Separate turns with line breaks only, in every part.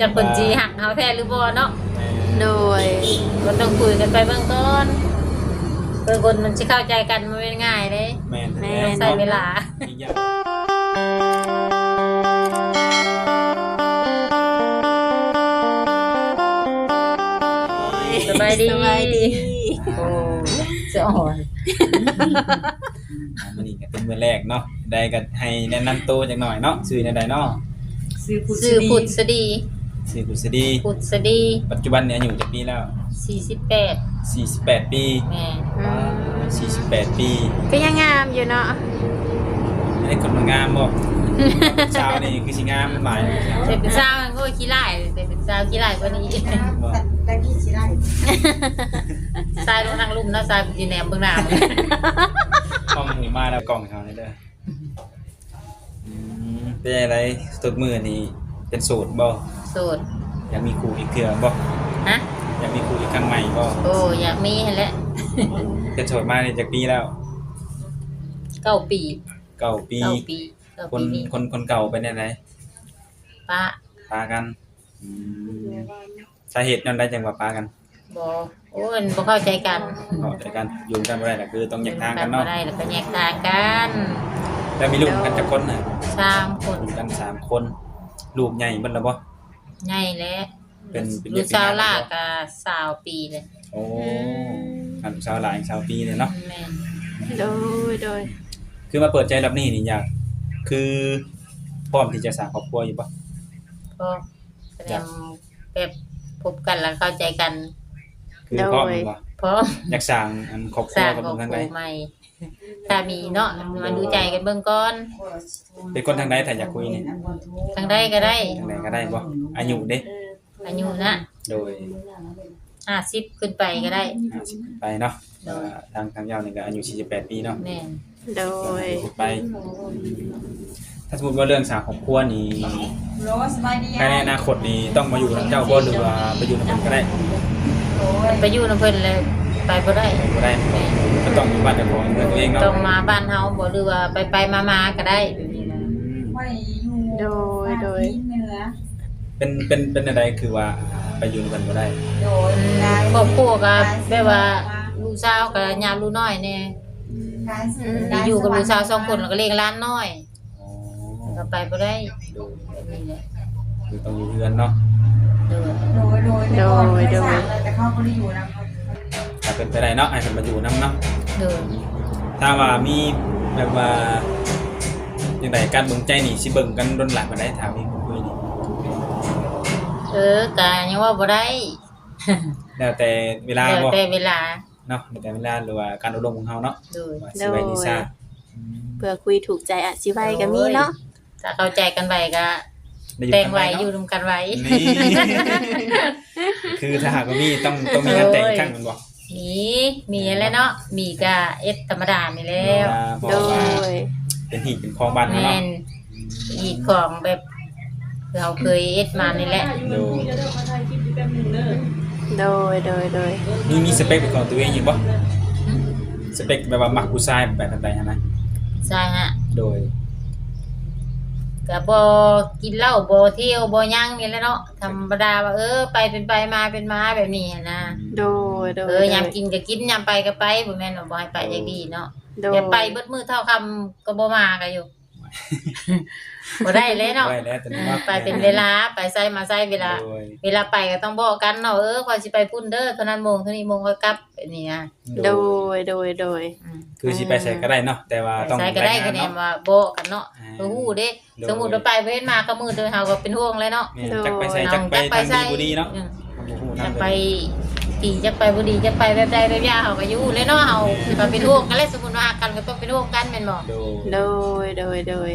จะเพิ่นสิหักเฮาแท้หรือบ่เนาะ
โดย
ก็ต้องคุยกันไปเบื้องต้นเพื่อคนมันจะเข้าใจกันมันไม่ง่ายเลย
แม่น
แม่
ต้องใช้เวลา
อีกอย่าง
สบายดี
สบายดี
โอ้จะอ่อน
อ่ามันนี่ก็เป็นมื้อแรกเนาะได้ก็ให้แนะนำตัวจักหน่อยเนาะชื่อแนวใดเนาะ
สื่อผุดสดี
ชื่อกุศดี
ผุดสดี
ปัจจุบันเนี่ยอายุจักปีแล้ว
48
48 ปี
แม่
อืม
48 ปี
ก็ยังงามอยู่เนาะ
อันนี้คนมันงามบ่ชาวนี่คือสิงามหมาย
แต่เป็นสาวมันก็ขี้ไล่แต่เป็นสาวขี้ไล่กว่านี้
บ่
ตะกี้สิได้
สายลงทางลุ่มนะสายอยู่แนมเบื้องหน้า ก
ล้องนี่มาแล้วกล้องเขานี่เด้ออืมเป็นอะไรตึกมือนี่ เป็นสูตรบ่
โสด
อยากมีครูอีกเทื่อบ่
ฮะ
อยากมีครูอีกครั้งใหม่บ่
โอ้อยากมีให้แหละ
เป็นโสดมาเนี่ยจากปีแล้ว
เก้าปี
เก่าปี
เก้าปีเก้า
คน
ปีนี้
คนคนเก่าเป็นยังไง
ป้า
ปากันอืมสาเหตุนั่นได้จังว่าปากัน
บอโอ้ยบ่เข้าใจกัน
เข้าใจกันอยู่กันบ่ได้ก็คือต้องแยกทางกันเนาะ
บ่ได้แล้วก็แยกทางกัน
แล้วมีลูกกันจักคนน่ะ
สามคน
ลูกกันสามคน ลูกใหญ่เบิดแล้วบ่
ใหญ่แล้ว
เป็นเป็น
ลูกสาวลากก็สาวปีเลย
โอ้กันลูกสาวหลายสาวปีเลยเนาะ
แม่น
โดยโดย
คือมาเปิดใจรับนี่นี่อยาก คือพร้อมที่จะสร้างครอบครัวอยู่บ่
ก็แสดงแบบพบกันแล้วเข้าใจกัน
คือพร้อมอยู่บ่
เพราะ
อยากสร้างอันครอบค
ส
รัว
ร้าง
กับ
ครอบ
เพิ่นทาง
ค
ใด
รัวใหม่ถ้ามีเนาะมาดูใจกันเบื้องก่อน
เป็นคนทางใดถ้าอยากคุยนี่
ทางใดก็ได้
ทางใดก็ได้บ่อายุเด้
อายุนะ
โดย
50ขึ้นไปก็ได้
50ไปเนาะแต่ว่าทางทางยาวนี่ก็อายุ48ปีเนาะ
แม่น
โดย
ไป ถ้าสมมติว่าเรื่องสร้างครอบครัวนี่
โรสบายดี
ภายในอนาคตนี่ต้องมาอยู่กับเจ้าบ่หรือว่าไปอยู่กับเพิ่นก็ได้
ไปอยู่นํเพิ่นเลยไปบ่ได้
ก็ได้ก็ต้องอยู่บ้านเจ้าของเมืองตัวเองเนาะ
ต้องมาบ้านเฮาบ่หรือว่าไปไปมามาก็ได้แบบนี้นะ
ไว้อยู่เหนือ
เป็นเป็นเป็นอะไรคือว่าไปอยู่กับเพิ่นบ่ได้
โดย
ครอบครัวก็แบบว่าลูกสาวกับยามลูกน้อยเนี่ยอยู่กับลูกสาวสองคนแล้วก็เลี้ยงหล้านน้อย
อ๋อ
ก็ไปบ่ได้
โดย
แบบนี้แหละ
คือต้องอยู่เรือนเนาะ
เด้อ
โดยโดยโดยแต่ เขาก็ได้อยู่นะ
ถ้าเป็นไปได้เนาะให้เพิ่นมาอยู่นํเนาะ
เด้อ
ถ้าว่ามีแบบว่าจังไดการเบิ่งใจนี่สิเบิ่งกันดนหลังบ่ได้ถามอีกคุยนี่
เออก็ยังว่าบ่ได้
แล้วแต่เวลา
แล้ว
บ่
แต่เวลา
เนาะแล้วแต่เวลาหรือว่าการอบรมของเฮาเนาะ
เด้อ
ว่าสิไว้ดีซ่า
เพื่อคุยถูกใจอาชีพไว้ก็มีเนาะ
ถ้าเข้าใจกันไว้ก็
ได้
แต่ง
กัน
ไว้
เนาะ
อยู่นํกันไว้
นี่ คือถ้าหากว่ามีต้องต้องมีงานแต่งอีกครั้งแมันบ่
มีมีแล้วเนาะมีก็เอ็ดธรรมดานี่แล้ว
อ่าบ่
โดย
เป็นหีบเป็นคลองบ้านเฮา
แม่
เนาะ
นอีกของแบบเราเคยเอ็ดมานี่แหละ
โดย
โดยโดยโดย
มีมีสเปคเป็นของตัวเองอยู่บ่สเปคแบบว่ามักผู้ชายแบบใดๆหั่นนะ
ใช่ฮะ
โดย
ก็บ่กินเหล้าบ่เที่ยวบ่หยังนี่แหละเนาะธรรมดาว่าเออ ไปเป็นไปมาเป็นมาแบบนี้หั้นนะ
โดยโดย
เออยามกินก็กินยามไปก็ไปบ่แม่นว่าบ่ให้ไปจังดีเนาะ
โดย
แต่ไปเบิดมื้อเท่าคำก็บ่มาก็อยู่ บ่ได้เลยเนาะ
ได้แล้วตอนนี้ว่า
ไปเป็นเวลาไปไสมาไสเวลา
โดย
เวลาไปก็ต้องบอกกันเนาะเออข่อยสิไปพุ่นเด้อเท่านั้นโมงเท่านี้โมงค่อยกลับแบบนี้นะ
โดยโดยโดย
อืม
คือสิไปใส่ก็ได้เนาะแต่ว่า
ไป
ต้อง
ไสก็ได้
รายงา
คะ
น
แนน
เนาะ
ว่าบอกกันเนาะ
อ่า
เออฮู้เด้
โดย
สมมุติว่าไปเว้นมาก็มือเดินเฮาก็เป็นห่วงเลยเนาะ
แม่นจักไปใส่จักไปทางดีบ่ดีเนาะ
อืม
บ่ฮู้
จะ
นำ
ไปตีจะไปบ่ดีจะไปแบบใดแบบยาเฮาก็อยู่เลยเนาะเฮาสิมาเป็นห่วงกันเลยสมมุติว่าหักกันก็ต้องเป็นห่วงกันแม่นบ่
โดย
โดยโดยโดย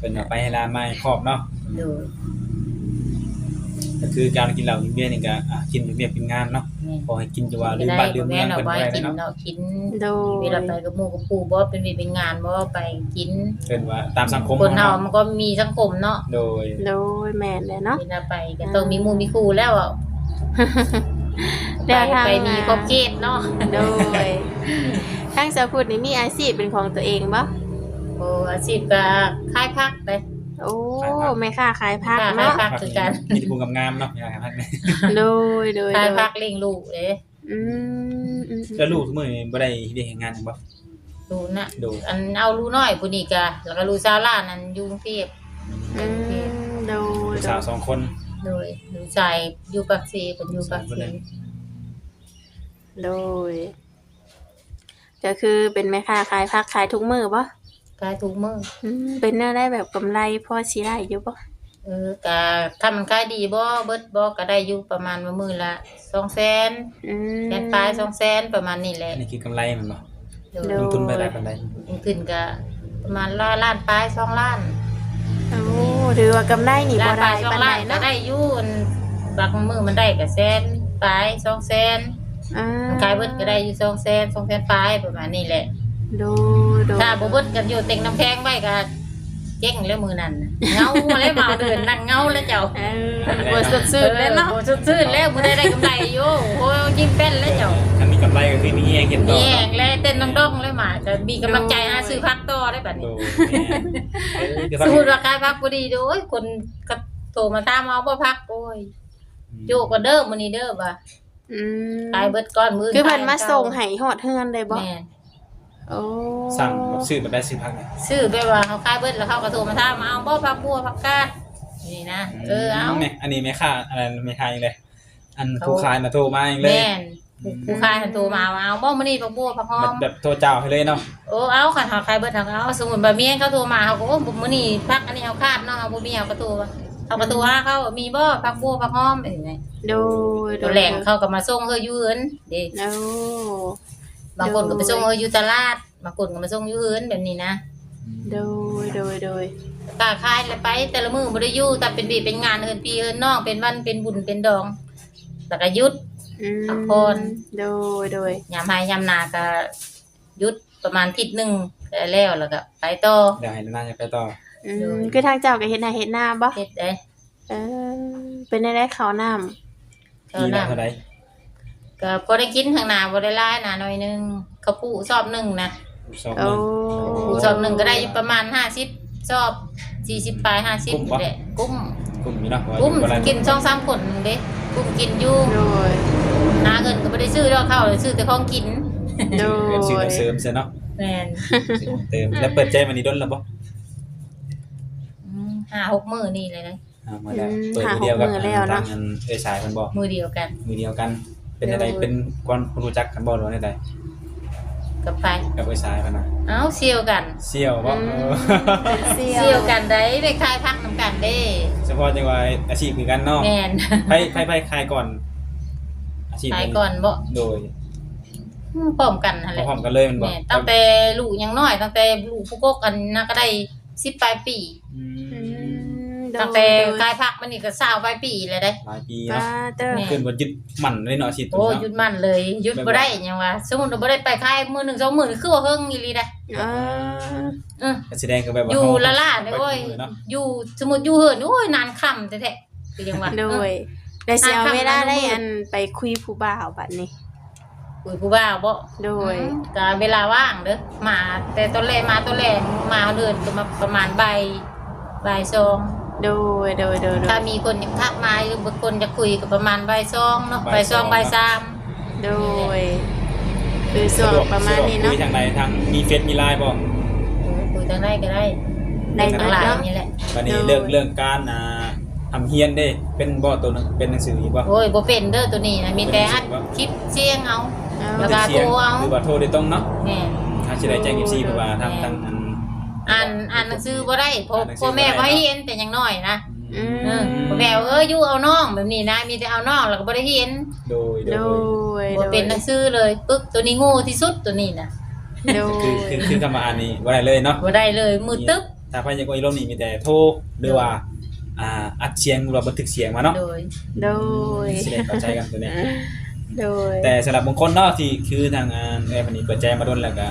เป็นว่าไปให้ลานมาให้ครอบเนาะ
ดู
ก็คือการกินเหล้ากินเบียร์นี่ก็อะกินเป็นเบียร์เป็นงานเนาะ
นี่
พอให้กินจะว่าลื
ไม่
ม
ได้
บ้านลื
บ่
มเมื
แม่
อง
นเอา
เพิ่น
ไว้
บ่ได้
กิน
เนาะ
เนาะกิน
โด
เวยลาไปกับหมู่กับปู่บ่เป็นวีเป็นงานบ่ไปกิน
เพิ่นว่าตามสังคม
คนเฮามันก็มีสังคมเนาะ
โดย
โดยแม่นเลยเนาะ
เวลาไปก็ต้องมีหมู่มีครูแล้วอะ
แล้
ไป
วทาง
ไปมีครอบเขตเนาะ
โดยทางสาวพุทธนี่มีอาชีพเป็นของตัวเองบ่
โอ้อาชีพก็ขายผักเลย
โโอ้แม่ค้าขายผัก
ขาย
เนาะ
ผักคือกัน
มีที่ภูงามๆเนาะอย่างพักนี่
โดยโดย
ขาย
โด
ผั
ย
กเลี้ยงลูกเด้
อืมอืม
แล้วลูกทุกมื้อนี่บ่ได้เฮ็ดงานหยังบ่
ลูกน่ะ
ดู
อันเอาลูกน้อยผู้นี้ก็แล้วก็ลูกสาวหล้านนั่นอยู่กรุงเทพ
อืมโดย
ลูก
โด
สาวยสองคน
โดยลูกชายอยู่ปากเซเพิ่นอยู่ปากเซ
โดยก็คือเป็นแม่ค้าขายผักขายทุกมื้อบ่
ขายทุกมื้อ
อืมเป็นแนวได้แบบกำไรพอสิได้อยู่บ่
เออก็ถ้ามันขายดีบ่เบิดบ่ก็ได้อยู่ประมาณว่ามื้อละ200,000
อืม
แสนปลาย200,000ประมาณนี้แหละ
อันนี้คือกำไรมันบ่
โดย
โด
ลงทุนไปหลายปานใด
ลงทุนก็ประมาณร้อยล้านปลาย2ล้าน
โอ้ถือว่ากำไรนี่บ่
ล้านป
ได้
ลาย2
ปานใด
ล้านก็
เนาะ
ได้อยู่อันบางมื้อมันได้ก็แสนปลาย2แสน
อ่า
มันขายเบิดก็ได้อยู่2แสน2แสนปลายประมาณนี้แหละ
โดยโดย
ถ้าบ่เบิดกันอยู่เต็งน้ำแพงไว้ก็เจ๊งแล้วมือนั้นน่ะเงาแล้วมาเดินนั่งเงาแล้วเจ้า
เออบ่สดชื่นเลยเนาะ
ออบ่สดชื่นแล้วบ่ได้ได้กำไรอยู่โอ้ยยิ้มแป้นแล้วเจ้า
ถ้ามีกำไรก็คือมีแฮงเฮ็ดต่
มี
อ
แห
เนาะ
งแล้วเต้นน้องดองเลยมาจะมีกำลังใจหาซื้อพักต่อได้บัด
โด
นี้
ยแม่เออเดี๋ยวพัก
สูตรราคาพักบ่ดีเด้อโอ้ยคนก็โทรมาถามเอาบ่พักโอ้ยโยกก็เด้อมื้อนี้เด้อบ่า
อืม
ขายเบิดก้อนมื้อ
คือเพิ่นมาส่งให้ฮอดเฮือนเลยบ่
แม่น
โอ้
สั่งแบบซื้อแบบได้ซื้อพักเนี่ย
ซื้อไปว่าเขาขายเบิดแล้วเขาก็โทรมาถามเอาบ่พักบัวพักกาดนี่นะเออเอา
แม่อันนี้แม่ค้าอะไรแม่ค้าอย่างไรอัน
เขา
ผู้ขายมาโทรมาเองเลย
แม่นผู้ผู้ขายหันโทรมาว่าเอาบ่มื้อนี้พักบัวพักหอ
แบบ
ม
แบบโทรเจ้าให้เลยเนาะ
โอ้เอาคันเขาขายเบิดเขาก็เอาสมมุติว่าเมียเขาโทรมาเขาก็โอ้มื้อนี้พักอันนี้เอาคาดเนาะเอาบ่มีเอาก็โทรว่าเขาก็โทรหาเขาว่ามีบ่พักบัวพักหอมเป็นไง
โดยโด
ตัวยแหล่งเขาก็มาส่งเฮออยู่เอิ้นเด้
โอ้
บางคนก็ไปส่งเฮออยู่ตลาดบางคนก็มาส่งอยู่เอิ้นแบบนี้นะ
โดยโดยโดย
กาขายแล้วไป แต่ละมื้อบ่ได้อยู่แต่เป็นบีเป็นงานเอิ้นพี่เอิ้นน้องเป็นวันเป็นบุญเป็นดองแล้วก็หยุด
อืม
พักผ่อน
โดยโดย
ยามให้ยามนาก็หยุดประมาณอาทิศนึงก็แล้วแล้วก็ไปต่อ
เดี๋ยวให้น่าจะไปต่อ
อื
โด
ม
ย
คือทางเจ้าก็เฮ็ดนาเฮ็ดนาบ่
เฮ็ดได้
เออเป็นได้ได้ข้าวน้ำ
เท่า
ปีละ
นั้น
เท่าไหร่
ก็พอได้กินทางนาบ่ได้หลายนะหน่อยหนึงเขาวปูสอบหนึงนะ
สองห
โอ้
นึ่ง
ปูสอบหนึงก็ได้อยู่ประมาณ50สอบ40ปลาย50นี่แหละกุ้ม
กลุ่มนี้เนาะว่า
กุ้ม
อยู่บ่ได้
กิน2 3คนเด้กุ้มกินอยู่
โดย
หาเงินก็บ่ได้ซื้อดอกข้าวเลยซื้อแต่ของกิน
โด
เรียนซื้อมาเสริ
ย
มเสียเนาะ
แม่น
ซื้อมาเติมแล้วเปิดใจมันนี่ดนแล้วบ่
อืมห้าหกมื้อนี่เลยนะ
อ่ามาแล้วเปิดมือเดียวกับทางอันเอ้ยสายมันบ่
มื้อเดียวกัน
มือเดียวกัน เป็นอะไร
เดี๋ยว
เป็นคนรู้จักกันบ่หรือว่าใด
กับไป
ๆกับเอ้ยสายมันน่ะ
เอ้าเซียวกัน
เสี่ยวบ่เออ
เสี
เซียวกันได้ไปคายพักนํกันเด้
เฉพาะจังว่าอาชีพคือกันเนาะ
แม่น
ไปไปไปคลายก่อน อาชีพ
ขายก่อนบ่
โดย
อืมพร้อมกันหั่นแหละ
พร้อมกันเลยมันบ่
แม่ตั้งแต่ลูกยังน้อย ตั้งแต่ลูกผู้กกอันน่ะก็ได้สิบปลายปี
อื
อื
ม
มโดย
ตั้งแต่กายพักมันนี่ก็สาวปลายปีเลยได้
หลายปี
ป้า
เนาะ
เตอร์
แม่
ขึ้นบ่ยึดมั่นเลยเนาะอาชีพตัว
โอ้
นี้
หยุด
เนาะ
มันเลยหยุดบ่ได้หยังว่าสมมุติว่าบ่ได้ไปคายมื้อหนึงสองมื้อนี่คือว่าเฮิงอีหลีได้
อ่า
เออ
แสดงก็แบบว่า
อยู่
เฮา
ละล่าเนี่ยโอ้ย
ไปมือเนาะ
อยู่สมมุติอยู่เหินโอ้ยนานค่ำแท้ๆคือจังว่า
โด
เออย
ได้สิเอา
อะ
เวลา
คำนั้น
ได้
มืด
อันไปคุยผู้บ่าวบัดนี้
คุยผู้บ่าวบ่
โดย
ก็เวลาว่างเด้อมาแต่ตอนแรกมาตอนแรกมาเดินก็มาประมาณบ่ายบ่ายสอง
โดยโดยโดยโด
ถ้ายมีคนอยากทักมาหรือบางคนจะคุยก็ประมาณบ่ายสองเนาะบ่ายสองบ่ายสาม
โดยคือส่วนประมาณนี้
ส
เนาะ
คุยทางใดทางมีเฟซมีไลน์บ่
เออคุยทางไหนก็ได้
ได้
ทาง
เนาะ
ไลน์
เนาะ
นี่แหละ
วันนี้
โดย
เรื่องเรื่องการอ่าทำเฮียนเด้เป็นบ่ตัวหนึงเป็นหนังสืออีกบ่
โอ้ยบ่เป็นเด้อตัวนี้นะมีแต่อัดคลิปเสียงเอา แล้วก็
เสียง
โทรเอา
หรือว่าโทรได้ตรงเนาะ
แม่
ถ้าสิได้แจ้ง FC เพราะว่าทางทางอัน
อ่านอ่านหนังสือบ่ได้เพราะ
อ่านหนังสือ
พ่อแม่
บ่
บ่
ได้
ให้เห็นแต่ยังน้อยนะ
อืม
เออพ่อแม่ว่าเอออยู่เอาน้องแบบนี้นะ มีแต่เอาน้องแล้วก็บ่ได้เห็น
โดยโด
โด
ย
ย
บ่เป็นหนังสือเลยปึ๊กตัวนี้โง่ที่สุดตัวนี้น่ะ
โด
คือคือยคือคำว่าอ่านนี่บ่ได้เลยเนาะ
บ่ได้เลยมือตึ๊บ
ถ้าพายากรอีลมนี่มีแต่โทรหรือว่า อ่าอัดเสียงหรือว่าบันทึกเสียงมาเนาะ
โดย
โดย
สิได้เข้าใจกันตัวเนี้ย
โดย
แต่สำหรับบางคนเนาะที่คือทางอ่าแอร์พันนี้เปิดใจมาโดนแล้วก็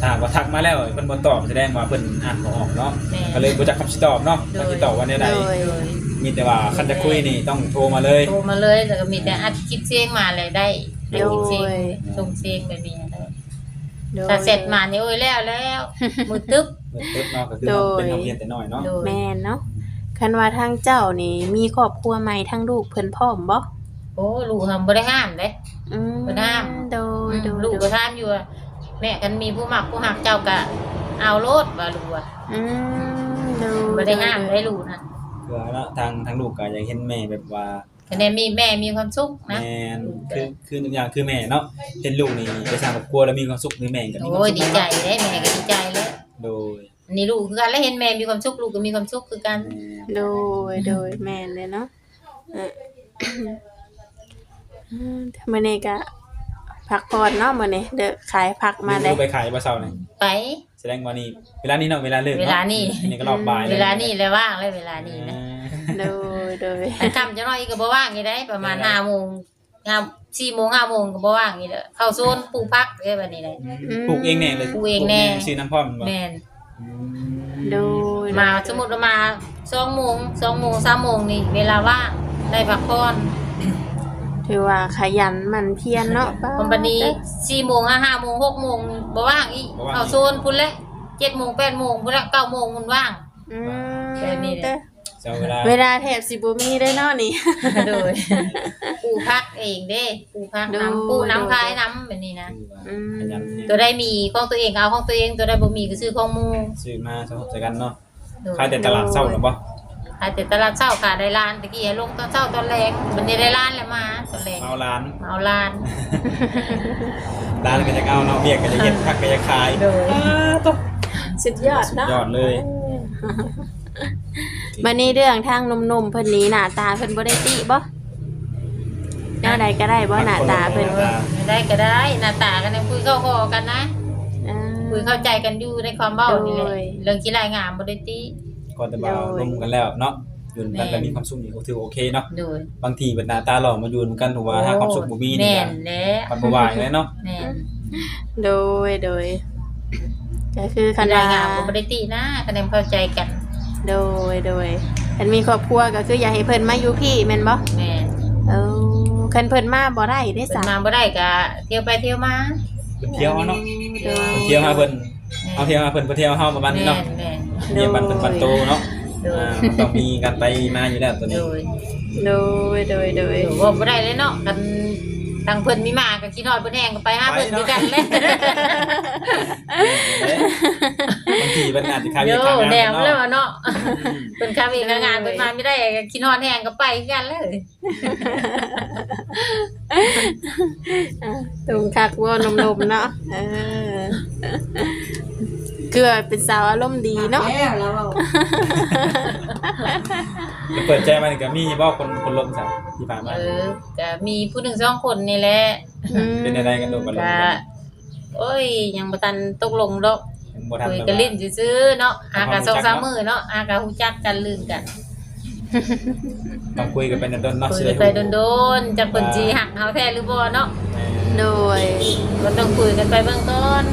ถ้าหากว่าทักมาแล้วเพิ่นบ่ตอบแสดงว่าเพิ่นอ่านบ่ออกเนาะ
แม่
ก็เลยบ่จักคำสิตอบเนาะ
โดย
คำสิตอบว่าแนวใด
โดย
โดย
มีแต่ว่าคันจะคุยนี่ต้องโทรมาเลย
โทรมาเลยแล้วก็มีแต่อัดคลิปเสียงมาเลยได้อัดคลิปเสียง
โดย
ส่งเสียงแบบนี้ได้
โดย
ถ้าเสร็จมานี่โอ้ยแล้วแล้ว มือตึ๊บ
เปิดเติบเนาะก็คือ
โดย
เป็นโรงเรียนแต่น้อยเนาะ
โดย
แม่นเนาะคันว่าทางเจ้านี่มีครอบครัวใหม่ทั้งลูกเพิ่นพร้อมบ่
โอ้ลูกทำบ่ได้ห้ามเด้
อืม
บ่ได้
โดยโดย
ลูก
โด
ก็
ย
ถามอยู่ว่า แม่กันมีผู้มักผู้หักเจ้าก็เอาโลดว่าลูกว่า
อืมโดย
บ่ได้ห้ามได้ลูกนะ
คือเนาะทางทางลูกก็อยากเห็นแม่แบบว่า
คะแนนมีแม่มีความสุขนะ
แม่นคือคือทุกอย่างคือแม่เนาะเห็นลูกนี่ไปสร้างครอบครัวแล้วมีความสุขหรือแม่ก็มีความ
โอ้ย
สุข
ดีใจเด้แม่ก็ดีใจเลย
โดย
อันนี้ลูกคือกันแล้วเห็นแม่มีความสุขลูกก็มีความสุขคือกัน
แม่
โดยโดยแม่นเลยเนาะเอออืมมื้อนี้ก็ พักผ่อนเนาะมื้อนี้เด้อขายผักมาได้
ลูกไปขายบ่เช้านี่
ไป
แสดงว่านี่เวลานี้เนาะเวลาเลิก
เวลานี้
อันนี้ก็รอบบ่าย
เวลานี้เลยว่างเลยเวลานี้นะ
โดยโดย
อันค่ำจะน้อยอีกก็บ่ว่างอีได้ประมาณ5โมงห้า4โมง5โมงก็บ่ว่างอีเด้อเข้าโซนปลูกผักเด้บัดนี้เลย
ปลูกเองแน่เลย
ปลูกเองแน่
ซื้อน้ำพร้อมบ่
แม่น
อื
โดย
มาสมมุติว่ามา2โมง2โมง3โมงนี่เวลาว่างได้พักผ่อน
ถือว่าขยันหมันเพียรเนาะป้า
วันบัดนี้4โมง5 5โมง6โมงบ่ว่างอีกเข้าโซนพุ่นแหละ7โมง8โมงพุ่นแหละ9โมงมันว่าง
อืม
แบบนี้เลย
เจ้าเวลา
เวลาแถบสิบ่มีได้เนาะนี่
โดย ปูพักเองเด้ปูพัก
โดย
น้ำปูน้ำคายน้ำแบบนี้นะ
อืม
ขยันเนี่ย
ตัวได้มีของตัวเองก็เอาของตัวเองตัวได้บ่มีก็ซื้อของหมู
ซื้อมาสมทบกันเนาะ
โดย
ขายแต่ตลาดเช้าหรือบ่
ขายแต่ตลาดเช้าขายได้ร้านตะกี้ให้ลงตอนเช้าตอนแรงวันนี้ได้ร้านแล้วมาตอนแรง
เอาร้าน
มาเอาร้าน
ร้านก็จะเอาเนาะเบียกก็จะเย็ดผักก็จะขาย
โดย
สุดยอดเนาะ
ยอดเลย
บัดนี้เรื่องทางหนุ่มๆเพิ่นนี้หน้าตาเพิ่นบ่ได้ติบ่แนวใดก็ได้บ่หน้าตาเพิ่น
ไม่ได้ก็ได้หน้าตากันนะคุยเข้าคอกันนะ
อ่า
คุยเข้าใจกันอยู่ในความเบ้านี่แหละ
โดย
เรื่องกีฬางามบ่ได้ติ
ก่ อนจะมา
โดย
ร่วมกันแล้วเนาะอยู่กัน
แม่
แล้วมีความสุขนี่ก็ถือโอเคเนาะ
โดย
บางทีเป็นหน้าตาหล่อมาอยู่กันถือว่าหาความสุขบ่มีนี่
แม่
ก็
นแหละ
มันบ่ไหวเลยเนาะ
แม่น
โดยโดยก็คือ
คั
คั
น
น
ราย
ว่างา
นบ่บ่ได้ตินะคะแนนเข้าใจกัน
โดยโดยคันมีครอบครัวก็คืออยากให้เพิ่นมาอยู่พี่แม่นบ่
แม่น
เออคันเพิ่นมาบ่ได้ได้
เพิ่
สาน
มาบ่ได้ก็เที่ยวไปเที่ยวมา
เที่ยวเอาเนาะ
โดย
เที่ยวหาเพิ่นเอาเที่ยวหาเพิ่นไปเที่ยวเฮาประมาณนี้
แม่
เนาะ
นแม่น
เที่ยวบันเป็นบันโตเนาะ
โดย
อ่ามันต้องมีการไปมาอยู่แล้วตัว
โด
นี้
ย
โดยโดยโดย
โดยว่าบ่ได้เลยเนาะกันทางเพิ่นมีมาก็คิดฮอดเพิ่นแฮงก็ไปหาเพิ่นคือกันแหละ
บางทีมันอาจจะคา
โย
เวียคางาน
แนวแล้ว
เนาะ
เนาะเพิ่นคาเวียงานเพิ่นมาไม่ได้ก็คิดฮอดแฮงก็ไปคือกันเลย
อะตรงคักว่านมๆเนาะเออ เกลือเป็นสาวอารมณ์ดีเนาะ
แล้วแล้วเอา
เปิดใจมานี่ก็มีบ่คนคนลมสัที่ผ่านมา
เออก็มีผู้หนึ่งสองคนนี่แหละ
อืม
เป็นอะไรกันโดนกันลม
ก็
กัน
โอ้ยยังบ่ทันตกลงดอก
บ่ทัน
คุย
แบบ
กัน
ว่า
ลิ้นซื่อๆเนาะอากะ
ความรู้
สอง
จัก
สาม
เนาะ
มื้อเนาะอากะฮู้จักกันลืมกัน
ต้องคุยกันเป็นเดินๆเนาะ
คุย
สิ
กัน
ได้
ไปโดนๆจักเพิ่นสิหักเฮาแท้หรือบ่เนาะ
โดย
ก็ต้องคุยกันไปเบื้องต้น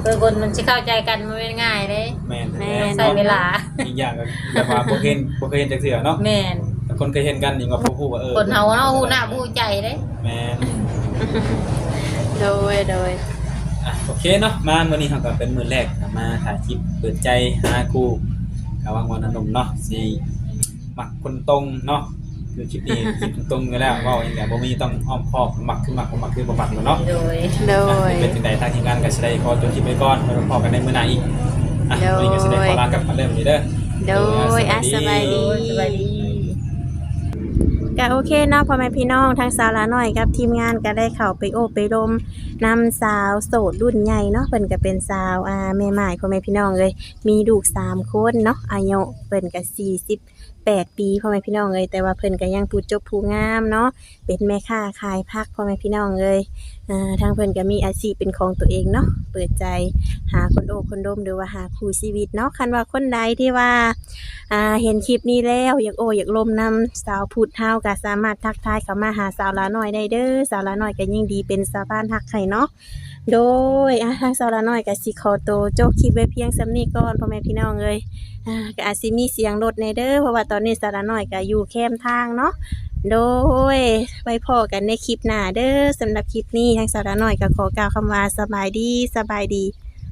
เพื่อคนมันจะเข้าใจกันมันไม่ง่ายเลย
แม่น
แม่น
ใช้เวลา
อีกอย่างก็แบบว่าบ่เคยเห็นบ่เคยเห็นจักเทื่อเนาะ
แม่น
แต่คนเคยเห็นกันนี่ก็บ่ฮู้ว่าเออ
คนเฮาเนาะฮู้หน้าฮู้ใจเด้
แม่น
โดยโดย
อะโอเคเนาะมามื้อนี้เฮาก็เป็นมื้อแรกมาถ่ายคลิปเปิดใจหาคู่กะวางวันอนนมเนาะสิมักคนตรงเนาะ คือคลิปนี้คลิปตรงๆอยู่แล้วเว้าอย่างเดียวบ่มีต้องอ้อมค้อมมักคือมักบ่มักคือบ่มักเนาะ
โดย
โดย
เป็นจังไดทางทีมงานก็สิได้ขอจบคลิปไว้ก่อนไว้พบกันในมื้อหน้าอีกอะ
โดย
วันนี้ก็สิได้ขอลากลับมาเริ่มนี้เด้อ
โดยอะสบายดี
สบายดี
ก็โอเคเนาะพ่อแม่พี่น้องทางสาวละหน่อยกับทีมงานก็ได้เข้าไปโอบไปลมนำสาวโสดรุ่นใหญ่เนาะเพิ่นก็เป็นสาวอ่าแม่ใหม่พ่อแม่พี่น้องเลยมีลูกสามคนเนาะอายุเพิ่นก็ 8 ปีพ่อแม่พี่น้องเลยแต่ว่าเพิ่นก็ยังผู้จบผู้งามเนาะเป็นแม่ค้าขายผักพ่อแม่พี่น้องเลยอ่าทางเพิ่นก็มีอาชีพเป็นของตัวเองเนาะเปิดใจหาคนโอบคนดมหรือว่าหาคู่ชีวิตเนาะคันว่าคนใดที่ว่าอ่าเห็นคลิปนี้แล้วอยากโออยากลมนำสาวพุดเฮาก็สามารถทักทายเข้ามาหาสาวละน้อยได้เด้อสาวละน้อยก็ยิ่งดีเป็นสะพานหักไข่เนาะโดยอะทางสาวละน้อยก็สิขอโตวโจกคลิปไว้เพียงสำนี้ก่อนพ่อแม่พี่น้องเอ้ย อ่าก็อาจสิมีเสียงรถในเด้อเพราะว่าตอนนี้สาระน้อยก็อยู่แคมทางเนาะโดยไว้พอกันในคลิปหน้าเด้อสำหรับคลิปนี้ทางสาระน้อยก็ขอกล่าวคำว่าสบายดีสบายดี